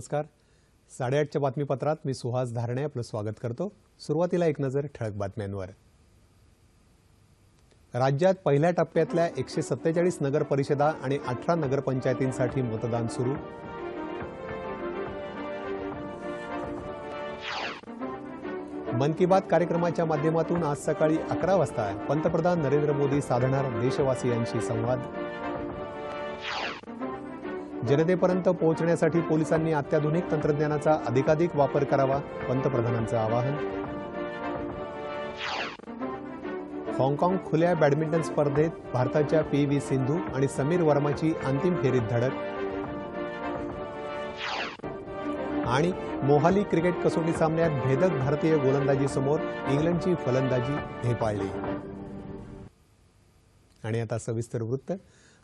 नमस्कार. साडेआठच्या बातमीपत्रात मी सुहास धारणे आपलं स्वागत करतो. सुरुवातीला एक नजर ठळक बातम्यांवर. राज्यात पहिल्या टप्प्यातल्या एकशे सत्तेचाळीस नगरपरिषदा आणि अठरा नगरपंचायतींसाठी मतदान सुरू. मन की बात कार्यक्रमाच्या माध्यमातून आज सकाळी अकरा वाजता पंतप्रधान नरेंद्र मोदी साधणार देशवासियांशी संवाद. जनतेपर्यंत पोहोचण्यासाठी पोलिसांनी अत्याधुनिक तंत्रज्ञानाचा अधिकाधिक वापर करावा पंतप्रधानांचं आवाहन. हाँगकाँग खुल्या बॅडमिंटन स्पर्धेत भारताच्या पी व्ही सिंधू आणि समीर वर्माची अंतिम फेरीत धडक. आणि मोहाली क्रिकेट कसोटी सामन्यात भेदक भारतीय गोलंदाजीसमोर इंग्लंडची फलंदाजी ढेपाळली आणि आता सविस्तर वृत्त.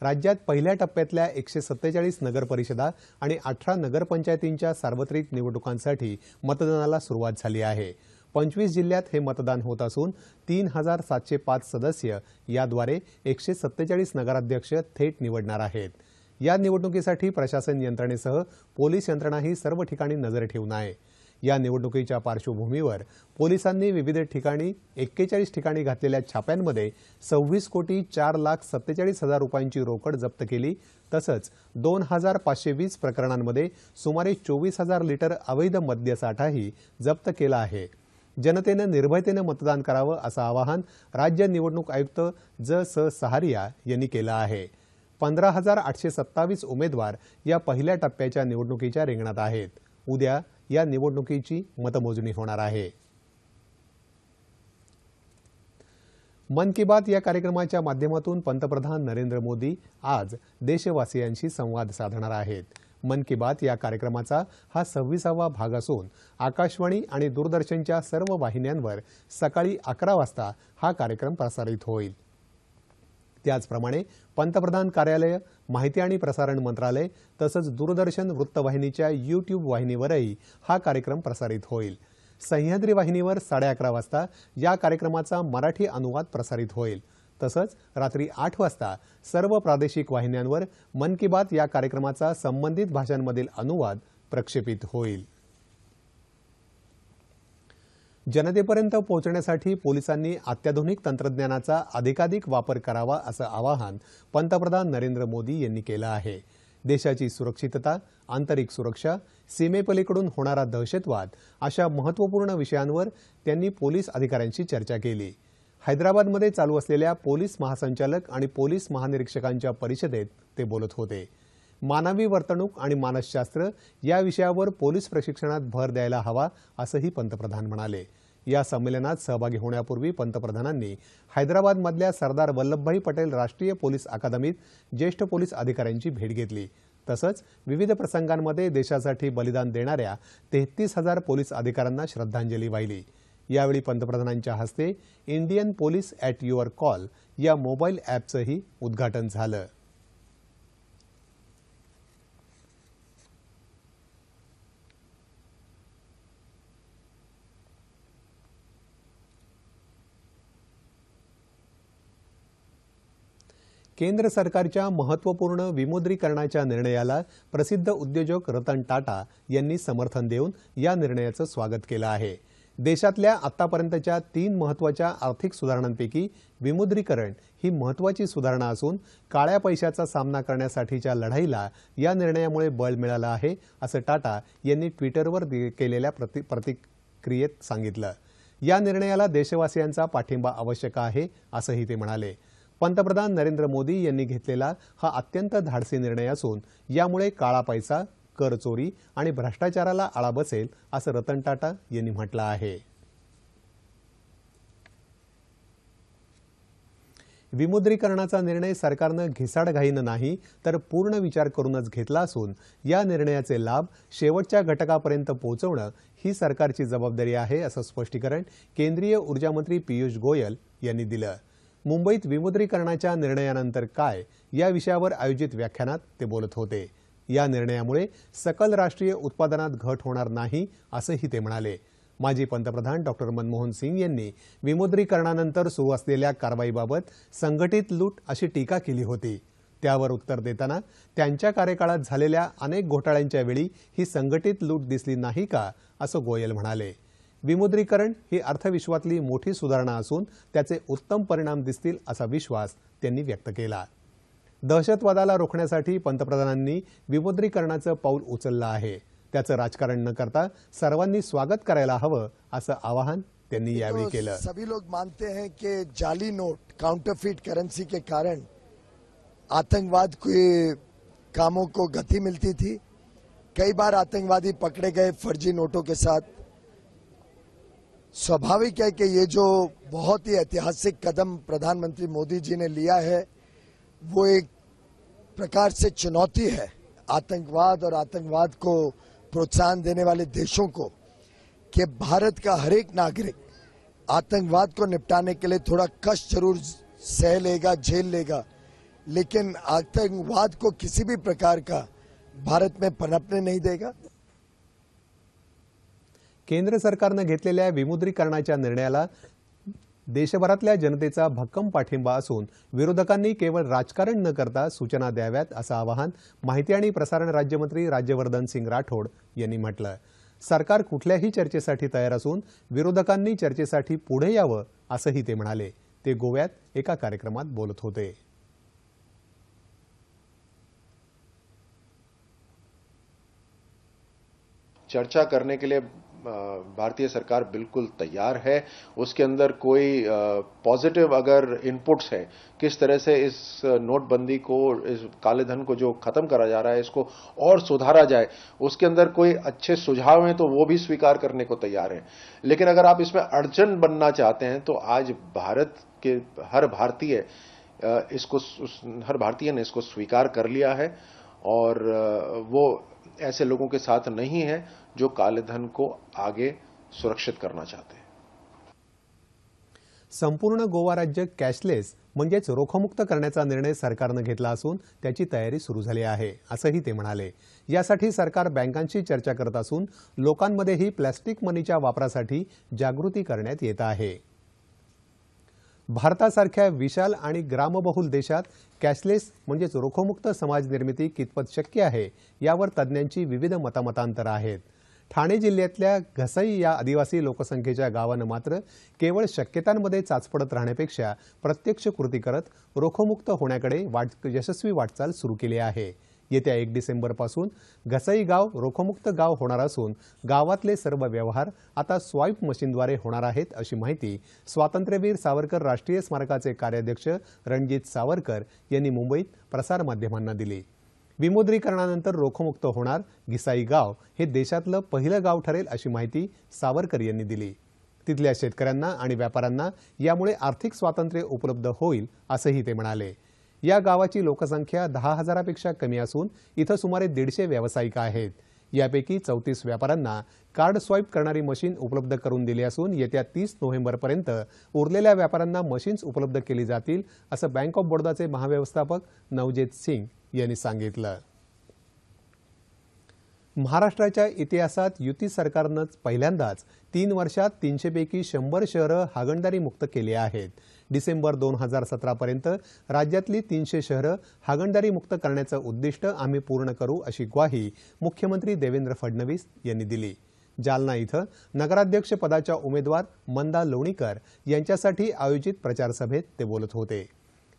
राज्यात पहिल्या टप्प्यातल्या एकशे सत्तेचाळीस नगरपरिषदा आणि अठरा नगरपंचायतींच्या सार्वत्रिक निवडणुकांसाठी मतदानाला सुरुवात झाली आहे. पंचवीस जिल्ह्यात हे मतदान होत असून तीन हजार सातशे पाच सदस्य याद्वारे एकशे सत्तेचाळीस नगराध्यक्ष थेट निवडणार आहेत. या निवडणुकीसाठी प्रशासन यंत्रणेसह पोलीस यंत्रणाही सर्व ठिकाणी नजर ठेवून आहे. या निवडणुकीच्या पार्श्वभूमीवर पोलिसांनी विविध ठिकाणी एक्केचाळीस ठिकाणी घातलेल्या छाप्यांमध्ये सव्वीस कोटी चार लाख सत्तेचाळीस हजार रुपयांची रोकड जप्त केली. तसंच दोन हजार पाचशे वीस प्रकरणांमध्ये सुमारे चोवीस हजार लिटर अवैध मद्यसाठाही जप्त केला आहे. जनतेनं निर्भयतेनं मतदान करावं असं आवाहन राज्य निवडणूक आयुक्त ज स सहारिया यांनी केलं आहे. पंधरा हजार आठशे सत्तावीस उमेदवार या पहिल्या टप्प्याच्या निवडणुकीच्या रिंगणात आहेत. उद्या या निवडणुकीची मतमोजणी होणार आहे. मन की बात या कार्यक्रमाच्या माध्यमातून पंतप्रधान नरेंद्र मोदी आज देशवासियांशी संवाद साधणार आहेत. मन की बात या कार्यक्रमाचा हा सव्वीसावा भाग असून आकाशवाणी आणि दूरदर्शनच्या सर्व वाहिन्यांवर सकाळी अकरा वाजता हा कार्यक्रम प्रसारित होईल. त्याचप्रमाणे पंतप्रधान कार्यालय माहिती आणि प्रसारण मंत्रालय तसंच दूरदर्शन वृत्तवाहिनीच्या यूट्यूब वाहिनीवरही हा कार्यक्रम प्रसारित होईल. सह्याद्री वाहिनीवर साडे अकरा वाजता या कार्यक्रमाचा मराठी अनुवाद प्रसारित होईल. तसंच रात्री आठ वाजता सर्व प्रादेशिक वाहिन्यांवर मन की बात या कार्यक्रमाचा संबंधित भाषांमधील अनुवाद प्रक्षेपित होईल. जनतेपर्यंत पोहोचण्यासाठी पोलिसांनी अत्याधुनिक तंत्रज्ञानाचा अधिकाधिक वापर करावा असं आवाहन पंतप्रधान नरेंद्र मोदी यांनी केलं आहे. देशाची सुरक्षितता आंतरिक सुरक्षा सीमेपलीकडून होणारा दहशतवाद अशा महत्त्वपूर्ण विषयांवर त्यांनी पोलीस अधिकाऱ्यांशी चर्चा केली. हैदराबादमध्ये चालू असलेल्या पोलीस महासंचालक आणि पोलीस महानिरीक्षकांच्या परिषदेत ते बोलत होते. मानवी वर्तणूक आणि मानसशास्त्र या विषयावर पोलीस प्रशिक्षणात भर द्यायला हवा असंही पंतप्रधान म्हणाले. या संमेलनात सहभागी होण्यापूर्वी पंतप्रधानांनी हैदराबादमधल्या सरदार वल्लभभाई पटेल राष्ट्रीय पोलीस अकादमीत ज्येष्ठ पोलीस अधिकाऱ्यांची भेट घेतली. तसंच विविध प्रसंगांमध्ये देशासाठी बलिदान देणाऱ्या तेहतीस हजार पोलीस अधिकाऱ्यांना श्रद्धांजली वाहिली. यावेळी पंतप्रधानांच्या हस्ते Indian police at your call या मोबाईल ॲपचंही उद्घाटन झालं. केंद्र सरकारच्या महत्त्वपूर्ण विमुद्रीकरणाच्या निर्णयाला प्रसिद्ध उद्योजक रतन टाटा यांनी समर्थन देऊन या निर्णयाचं स्वागत केलं आहे. देशातल्या आतापर्यंतच्या तीन महत्त्वाच्या आर्थिक सुधारणांपैकी विमुद्रीकरण ही महत्त्वाची सुधारणा असून काळ्या पैशाचा सामना करण्यासाठीच्या लढाईला या निर्णयामुळे बळ मिळालं आहे असं टाटा यांनी ट्विटरवर दि- केलेल्या प्रति प्रतिक्रियेत सांगितलं. या निर्णयाला देशवासियांचा पाठिंबा आवश्यक आहे असंही ते म्हणाले. पंतप्रधान नरेंद्र मोदी यांनी घेतलेला हा अत्यंत धाडसी निर्णय असून यामुळे काळा पैसा कर चोरी आणि भ्रष्टाचाराला आळा बसेल असं रतन टाटा यांनी म्हटलं आहे. विमुद्रीकरणाचा निर्णय सरकारनं घिसाडघाईनं नाही तर पूर्ण विचार करूनच घेतला असून या निर्णयाचे लाभ शेवटच्या घटकापर्यंत पोहोचवणं ही सरकारची जबाबदारी आहे असं स्पष्टीकरण केंद्रीय ऊर्जामंत्री पियुष गोयल यांनी दिलं. मुंबईत विमुद्रीकरणाच्या निर्णयानंतर काय या विषयावर आयोजित व्याख्यानात ते बोलत होते. या निर्णयामुळे सकल राष्ट्रीय उत्पादनात घट होणार नाही असंही ते म्हणाले. माजी पंतप्रधान डॉक्टर मनमोहन सिंग यांनी विमुद्रीकरणानंतर सुरू असलेल्या कारवाईबाबत संघटित लूट अशी टीका केली होती. त्यावर उत्तर देताना त्यांच्या कार्यकाळात झालेल्या अनेक घोटाळ्यांच्या वेळी ही संघटित लूट दिसली नाही का असं गोयल म्हणाले. विमुद्रीकरण ही अर्थविश्वातली मोठी सुधारणा असून त्याचे उत्तम परिणाम दिसतील असा विश्वास त्यांनी व्यक्त केला. दहशतवादाला रोखण्यासाठी पंतप्रधानांनी विमुद्रीकरणाचं पाऊल उचललं आहे. त्याचं राजकारण न करता सर्वांनी स्वागत करायला हवं असं आवाहन त्यांनी यावेळी केलं. सभी लोग मानते हैं कि जाली नोट काउंटरफीट करेंसी के कारण आतंकवाद के कामों को गति मिलती थी। कई बार आतंकवादी पकड़े गए फर्जी नोटों के साथ। स्वाभाविक है कि ये जो बहुत ही ऐतिहासिक कदम प्रधानमंत्री मोदी जी ने लिया है, वो एक प्रकार से चुनौती है आतंकवाद और आतंकवाद को प्रोत्साहन देने वाले देशों को कि भारत का हर एक नागरिक आतंकवाद को निपटाने के लिए थोड़ा कष्ट ज़रूर सह लेगा, झेल लेगा, लेकिन आतंकवाद को किसी भी प्रकार का भारत में पनपने नहीं देगा। केंद्र सरकारनं घेतलेल्या विमुद्रीकरणाच्या निर्णयाला देशभरातल्या जनतेचा भक्कम पाठिंबा असून विरोधकांनी केवळ राजकारण न करता सूचना द्याव्यात असं आवाहन माहिती आणि प्रसारण राज्यमंत्री राज्यवर्धन सिंग राठोड यांनी म्हटलं सरकार कुठल्याही चर्चेसाठी तयार असून विरोधकांनी चर्चेसाठी पुढे यावं असंही ते म्हणाले. ते गोव्यात एका कार्यक्रमात बोलत होते. चर्चा करने के लिए भारतीय सरकार बिल्कुल तैयार है। उसके अंदर कोई पॉजिटिव अगर इनपुट्स है, किस तरह से इस नोटबंदी को, इस काले धन को जो खत्म करा जा रहा है, इसको और सुधारा जाए, उसके अंदर कोई अच्छे सुझाव हैं तो वो भी स्वीकार करने को तैयार है। लेकिन अगर आप इसमें अड़चन बनना चाहते हैं तो आज भारत के हर भारतीय इसको हर भारतीय ने इसको स्वीकार कर लिया है। और वो ऐसे लोगों के साथ नहीं है जो काले धन को आगे सुरक्षित करना चाहते हैं। संपूर्ण गोवा राज्य कॅशलेस म्हणजेच रोखमुक्त करण्याचा निर्णय सरकारनं घेतला असून त्याची तयारी सुरू झाली आहे असंही ते म्हणाले. यासाठी सरकार बँकांशी चर्चा करत असून लोकांमध्येही प्लॅस्टिक मनीच्या वापरासाठी जागृती करण्यात येत आहे. भारतासारख्या विशाल आणि ग्रामबहुल देशात कॅशलेस म्हणजेच रोखोमुक्त समाज निर्मिती कितपत शक्य आहे यावर तज्ज्ञांची विविध मतामतांतर आहेत. ठाणे जिल्ह्यातल्या घसई या आदिवासी लोकसंख्येच्या गावानं मात्र केवळ शक्यतांमध्ये चाचपडत राहण्यापेक्षा प्रत्यक्ष कृती करत रोखोमुक्त होण्याकडे वाट यशस्वी वाटचाल सुरू केली आहे. येत्या एक डिसेंबरपासून घसई गाव रोखमुक्त गाव होणार असून गावातले सर्व व्यवहार आता स्वाईप मशीनद्वारे होणार आहेत अशी माहिती स्वातंत्र्यवीर सावरकर राष्ट्रीय स्मारकाचे कार्याध्यक्ष रणजित सावरकर यांनी मुंबईत प्रसारमाध्यमांना दिली. विमुद्रीकरणानंतर रोखमुक्त होणार घिसाई गाव हे देशातलं पहिलं गाव ठरेल अशी माहिती सावरकर यांनी दिली. तिथल्या शेतकऱ्यांना आणि व्यापाऱ्यांना यामुळे आर्थिक स्वातंत्र्य उपलब्ध होईल असंही ते म्हणाले. या गावाची लोकसंख्या दहा हजारापेक्षा कमी असून इथं सुमारे दीडशे व्यावसायिक आहेत. यापैकी चौतीस व्यापाऱ्यांना कार्ड स्वाईप करणारी मशीन उपलब्ध करून दिली असून येत्या तीस नोव्हेंबरपर्यंत उरलेल्या व्यापाऱ्यांना मशीन्स उपलब्ध केली जातील असं बँक ऑफ बडोदाचे महाव्यवस्थापक नवजेत सिंग यांनी सांगितलं. महाराष्ट्राच्या इतिहासात युती सरकारनंच पहिल्यांदाच तीन वर्षात तीनशेपैकी शंभर शहरं हागणदारी मुक्त केली आहेत. डिसेंबर दोन हजार सतरापर्यंत राज्यातली तीनशे शहरं हागणदारी मुक्त करण्याचं उद्दिष्ट आम्ही पूर्ण करू अशी ग्वाही मुख्यमंत्री देवेंद्र फडणवीस यांनी दिली. जालना इथं नगराध्यक्ष पदाच्या उमेदवार मंदा लोणीकर यांच्यासाठी आयोजित प्रचारसभेत ते बोलत होते.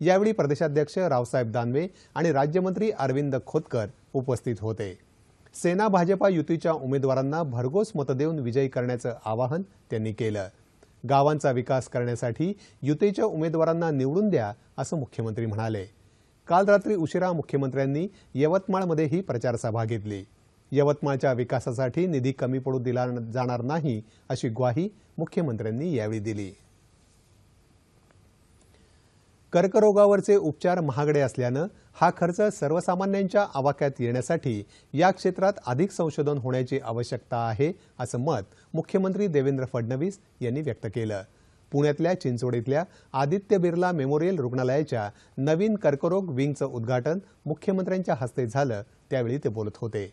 यावेळी प्रदेशाध्यक्ष रावसाहेब दानवे आणि राज्यमंत्री अरविंद खोतकर उपस्थित होते. सेना भाजपा युतीच्या उमेदवारांना भरघोस मतं देऊन विजयी करण्याचं आवाहन त्यांनी केलं. गावांचा विकास करण्यासाठी युतीच्या उमेदवारांना निवडून द्या असं मुख्यमंत्री म्हणाले. काल रात्री उशिरा मुख्यमंत्र्यांनी यवतमाळमध्येही प्रचारसभा घेतली. यवतमाळच्या विकासासाठी निधी कमी पडू दिला जाणार नाही अशी ग्वाही मुख्यमंत्र्यांनी यावेळी दिली. कर्करोगावरचे उपचार महागडे असल्यानं हा खर्च सर्वसामान्यांच्या आवाक्यात येण्यासाठी या क्षेत्रात अधिक संशोधन होण्याची आवश्यकता आहे असं मत मुख्यमंत्री देवेंद्र फडणवीस यांनी व्यक्त केलं. पुण्यातल्या चिंचवडीतल्या आदित्य बिर्ला मेमोरियल रुग्णालयाच्या नवीन कर्करोग विंगचं उद्घाटन मुख्यमंत्र्यांच्या हस्ते झालं त्यावेळी ते बोलत होते.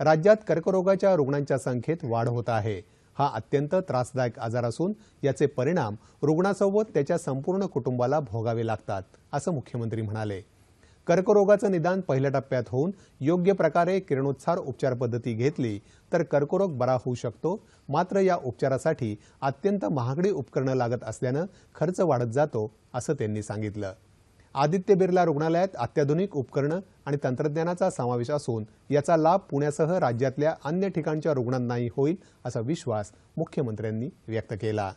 राज्यात कर्करोगाच्या रुग्णांच्या संख्येत वाढ होत आहे. हा अत्यंत त्रासदायक आजार असून याचे परिणाम रुग्णासोबत त्याच्या संपूर्ण कुटुंबाला भोगावे लागतात असं मुख्यमंत्री म्हणाले. कर्करोगाचं निदान पहिल्या टप्प्यात होऊन योग्य प्रकारे किरणोत्सार उपचार पद्धती घेतली तर कर्करोग बरा होऊ शकतो. मात्र या उपचारासाठी अत्यंत महागडी उपकरणं लागत असल्यानं खर्च वाढत जातो असं त्यांनी सांगितलं. आदित्य बिर्ला रुग्णालयात अत्याधुनिक उपकरणं आणि तंत्रज्ञानाचा समावेश असून याचा लाभ पुण्यासह राज्यातल्या अन्य ठिकाणच्या रुग्णांनाही होईल असा विश्वास मुख्यमंत्र्यांनी व्यक्त केला.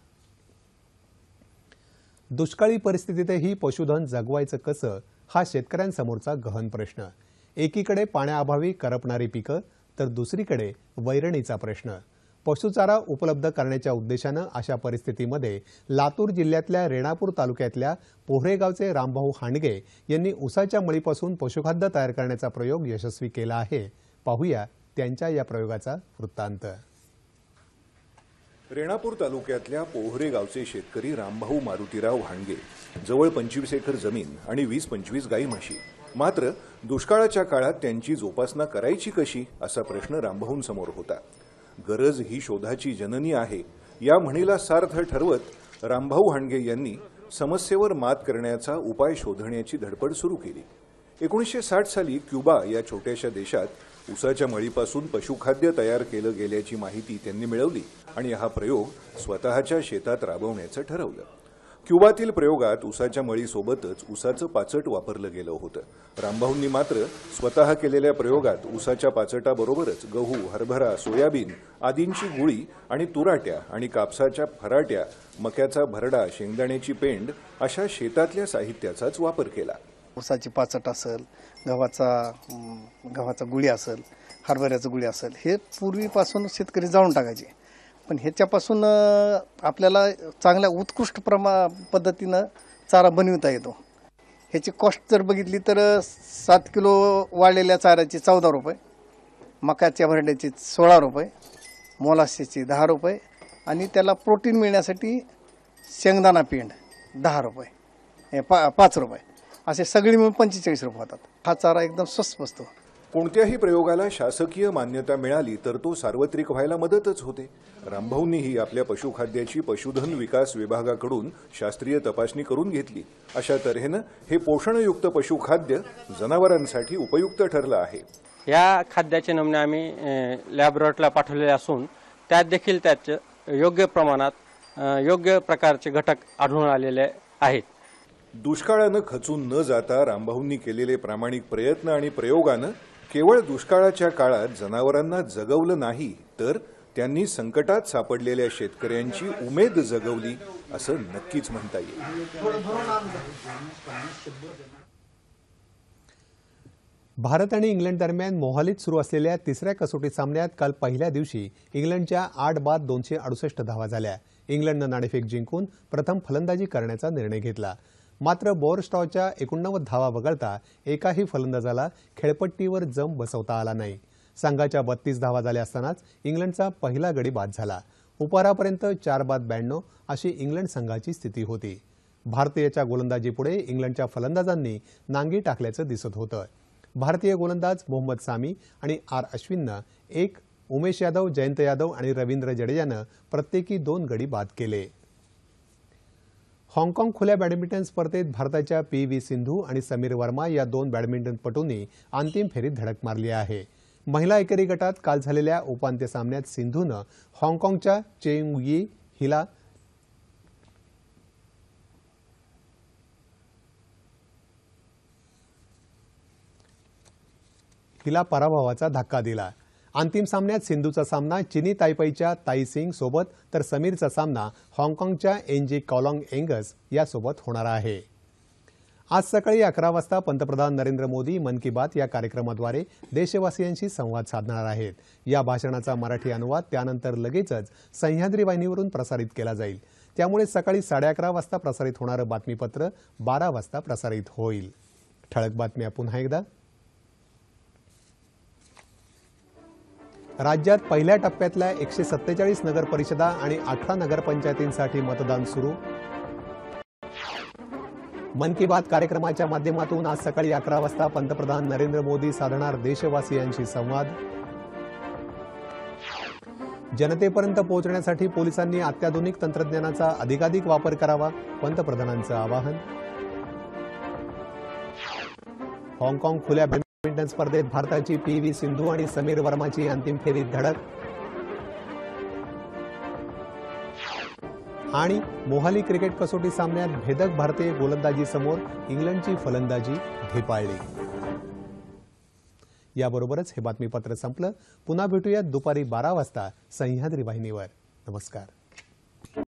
दुष्काळी परिस्थितीतही पशुधन जगवायचं कसं हा शेतकऱ्यांसमोरचा गहन प्रश्न. एकीकडे पाण्याअभावी करपणारी पिकं तर दुसरीकडे वैरणीचा प्रश्न. पशुचारा उपलब्ध करण्याच्या उद्देशानं अशा परिस्थितीमध्ये लातूर जिल्ह्यातल्या रेणापूर तालुक्यातल्या पोहरेगावचे रामभाऊ हांडगे यांनी उसाच्या मळीपासून पशुखाद्य तयार करण्याचा प्रयोग यशस्वी केला आहे. पाहूया त्यांच्या या प्रयोगाचा वृत्तांत. रेणापूर तालुक्यातल्या पोहरे गावचे शेतकरी रामभाऊ मारुतीराव हाणगे जवळ पंचवीस एकर जमीन आणि वीस पंचवीस गाई म्हशी. मात्र दुष्काळाच्या काळात त्यांची जोपासना करायची कशी असा प्रश्न रामभाऊंसमोर होता. गरज ही शोधाची जननी आहे या म्हणीला सार्थ ठरवत रामभाऊ हांडगे यांनी समस्येवर मात करण्याचा उपाय शोधण्याची धडपड सुरू केली. एकोणीसशे साठ साली क्युबा या छोट्याशा देशात उसाच्या मळीपासून पशुखाद्य तयार केलं गेल्याची माहिती त्यांनी मिळवली आणि हा प्रयोग स्वतःच्या शेतात राबवण्याचं ठरवलं. क्युबातील प्रयोगात उसाच्या मळीसोबतच उसाचं पाचट वापरलं गेलं होतं. रामभाऊंनी मात्र स्वतः केलेल्या प्रयोगात उसाच्या पाचटाबरोबरच गहू हरभरा सोयाबीन आदींची गुळी आणि तुराट्या आणि कापसाच्या फराट्या मक्याचा भरडा शेंगदाण्याची पेंड अशा शेतातल्या साहित्याचाच वापर केला. उसाची पाचट असेल गव्हाचा गव्हाचा गुळी असेल हरभऱ्याचं गुळी असेल हे पूर्वीपासून शेतकरी जाळून टाकायचे. पण ह्याच्यापासून आपल्याला चांगल्या उत्कृष्ट प्रमा पद्धतीनं चारा बनविता येतो. ह्याची कॉस्ट जर बघितली तर सात किलो वाळलेल्या चाऱ्याची चौदा रुपये मकाच्या भरड्याची सोळा रुपये मोलासेची दहा रुपये आणि त्याला प्रोटीन मिळण्यासाठी शेंगदाणा पेंड दहा रुपये हे पा पाच रुपये. असे सगळे मिळून पंचेचाळीस रुपये होतात. हा चारा एकदम स्वस्त बसतो कोणत्याही प्रयोगाला शासकीय मान्यता मिळाली तर तो सार्वत्रिक व्हायला मदतच होते. रामभाऊंनीही आपल्या पशुखाद्याची पशुधन विकास विभागाकडून शास्त्रीय तपासणी करून घेतली. अशा तऱ्हेनं हे पोषणयुक्त पशुखाद्य जनावरांसाठी उपयुक्त ठरलं आहे. या खाद्याचे नमुने आम्ही लॅबोरेटरीला पाठवलेले असून त्यात देखील त्याचे योग्य प्रमाणात योग्य प्रकारचे घटक आढळून आलेले आहेत. दुष्काळानं खचून न जाता रामभाऊंनी केलेले प्रामाणिक प्रयत्न आणि प्रयोगानं केवळ दुष्काळाच्या काळात जनावरांना जगवलं नाही तर त्यांनी संकटात सापडलेल्या शेतकऱ्यांची उमेद जगवली असं नक्कीच म्हणता येईल. भारत आणि इंग्लंड दरम्यान मोहालीत सुरू असलेल्या तिसऱ्या कसोटी सामन्यात काल पहिल्या दिवशी इंग्लंडच्या आठ बाद दोनशे अडुसष्ट धावा झाल्या. इंग्लंडनं नाणेफेक जिंकून प्रथम फलंदाजी करण्याचा निर्णय घेतला. मात्र बोरस्टॉच्या एकोणनव्वद धावा वगळता एकाही फलंदाजाला खेळपट्टीवर जम बसवता आला नाही. संघाच्या बत्तीस धावा झाल्या असतानाच इंग्लंडचा पहिला गडी बाद झाला. उपारापर्यंत चार बाद ब्याण्णव अशी इंग्लंड संघाची स्थिती होती. भारतीयच्या गोलंदाजीपुढे इंग्लंडच्या फलंदाजांनी नांगी टाकल्याचं दिसत होतं. भारतीय गोलंदाज मोहम्मद सामी आणि आर अश्विननं एक उमेश यादव जयंत यादव आणि रवींद्र जडेजानं प्रत्येकी दोन गडी बाद केले. हाँगकाँग खुल्या बॅडमिंटन स्पर्धेत भारताच्या पी व्ही सिंधू आणि समीर वर्मा या दोन बॅडमिंटनपटूंनी अंतिम फेरीत धडक मारली आहे. महिला एकेरी गटात काल झालेल्या उपांत्य सामन्यात सिंधूनं हाँगकाँगच्या चेंग यी हिला हिला पराभवाचा धक्का दिला. अंतिम सामन्यात सिंधूचा सामना चिनी तायपाईच्या ताई सिंग सोबत तर समीरचा सामना हाँगकाँगच्या एनजी कॉलॉंग एंगस यासोबत होणार आहे. आज सकाळी अकरा वाजता पंतप्रधान नरेंद्र मोदी मन की बात या कार्यक्रमाद्वारे देशवासियांशी संवाद साधणार आहेत. या भाषणाचा मराठी अनुवाद त्यानंतर लगेचच सह्याद्री वाहिनीवरून प्रसारित केला जाईल. त्यामुळे सकाळी साडे अकरा वाजता प्रसारित होणारं बातमीपत्र बारा वाजता प्रसारित होईल. ठळक बातम्या पुन्हा एकदा. राज्यात पहिल्या टप्प्यातल्या एकशे सत्तेचाळीस नगरपरिषदा आणि अठरा नगरपंचायतींसाठी मतदान सुरू. मन की बात कार्यक्रमाच्या माध्यमातून आज सकाळी अकरा वाजता पंतप्रधान नरेंद्र मोदी साधणार देशवासियांशी संवाद. जनतेपर्यंत पोहोचण्यासाठी पोलिसांनी अत्याधुनिक तंत्रज्ञानाचा अधिकाधिक वापर करावा पंतप्रधानांचं आवाहन. हाँगकाँग खुल्या बॅडमिंटन स्पर्धेत भारताची पी व्ही सिंधू आणि समीर वर्माची अंतिम फेरीत धडक आणि मोहाली क्रिकेट कसोटी सामन्यात भेदक भारतीय गोलंदाजी समोर इंग्लंडची फलंदाजी ढेपाळली. याबरोबरच हे बातमीपत्र संपलं. पुन्हा भेटूयात दुपारी बारा वाजता सह्याद्री वाहिनीवर नमस्कार.